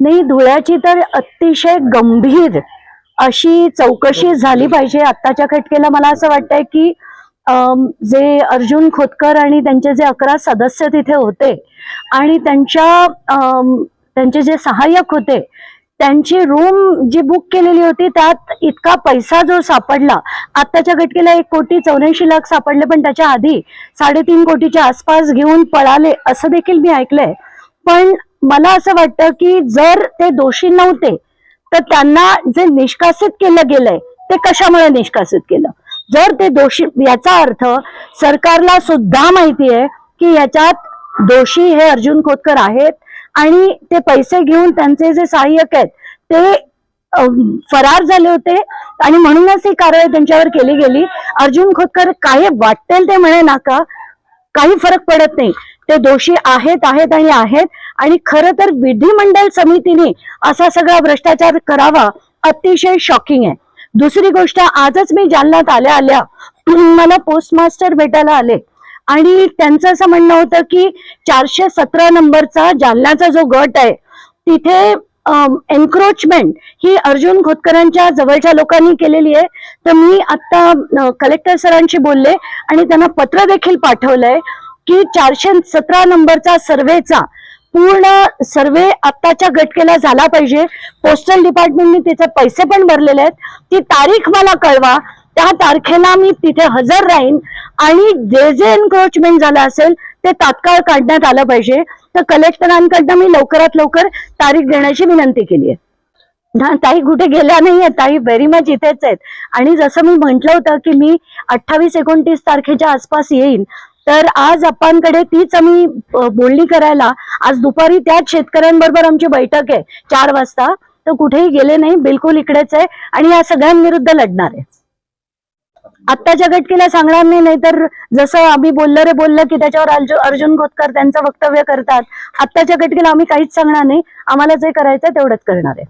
नाही धुळ्याची तर अतिशय गंभीर अशी चौकशी झाली पाहिजे. आत्ताच्या खटकेला मला असं वाटतंय की जे अर्जुन खोतकर आणि त्यांचे जे अकरा सदस्य तिथे होते आणि त्यांच्या त्यांचे जे सहाय्यक होते त्यांची रूम जी बुक केलेली होती त्यात इतका पैसा जो सापडला आत्ताच्या घटकेला एक कोटी चौऱ्याऐंशी लाख सापडले पण त्याच्या आधी साडेतीन कोटीच्या आसपास घेऊन पळाले असं देखील मी ऐकलंय. पण मला असं वाटतं की जर ते दोषी नव्हते तर त्यांना जे निष्कासित केलं गेलंय ते कशामुळे निष्कासित केलं? जर ते दोषी याचा अर्थ सरकारला सुद्धा माहिती आहे की याच्यात दोषी हे अर्जुन खोतकर आहेत आणि ते पैसे घेऊन त्यांचे जे सहाय्यक आहेत ते फरार झाले होते आणि म्हणूनच ही कारवाई त्यांच्यावर केली गेली. अर्जुन खोतकर काय वाटेल ते म्हणे नाका काही फरक पडत नाही. ते दोषी आहेत आहेत आणि आहेत. आणि खरं तर विधिमंडळ समितीने असा सगळा भ्रष्टाचार करावा अतिशय शॉकिंग आहे. दुसरी गोष्ट आजच मी जालन्यात आल्या आल्या मला पोस्टमास्टर भेटायला आले. आणि त्यांचं असं म्हणणं होतं की चारशे सतरा नंबरचा जालन्याचा जो गट आहे तिथे एन्क्रोचमेंट ही अर्जुन खोतकरांच्या जवळच्या लोकांनी केलेली आहे. तर मी आता कलेक्टर सरांशी बोलले आणि त्यांना पत्र देखील पाठवलंय. की चारशे सतरा नंबरचा सर्वेचा पूर्ण सर्वे आत्ताच्या घटकेला झाला पाहिजे. पोस्टल डिपार्टमेंटने त्याचे पैसे पण भरलेले आहेत. ती तारीख मला कळवा. त्या तारखेला मी तिथे हजर राहीन आणि जे जे एन्क्रोचमेंट झालं असेल ते तात्काळ काढण्यात आलं पाहिजे. तर कलेक्टरांकडनं मी लवकरात लवकर तारीख देण्याची विनंती केली आहे. ताई कुठे गेल्या नाहीये? ताई व्हेरी मच इथेच आहेत. आणि जसं मी म्हंटल होतं की मी अठ्ठावीस एकोणतीस तारखेच्या आसपास येईन तर आज आपणकडे तीच आम्ही बोलणी करायला आज दुपारी त्याच शेतकऱ्यांबरोबर आमची बैठक आहे चार वाजता. तर कुठेही गेले नाही बिलकुल इकडेच आहे आणि या सगळ्यांविरुद्ध लढणार आहे. आत्ताच्या घटकेला सांगणार नाही नाहीतर जसं आम्ही बोललं रे बोललं की त्याच्यावर अर्जुन खोतकर त्यांचं वक्तव्य करतात. आत्ताच्या घटकेला आम्ही काहीच सांगणार नाही आम्हाला जे करायचं तेवढंच करणार आहे.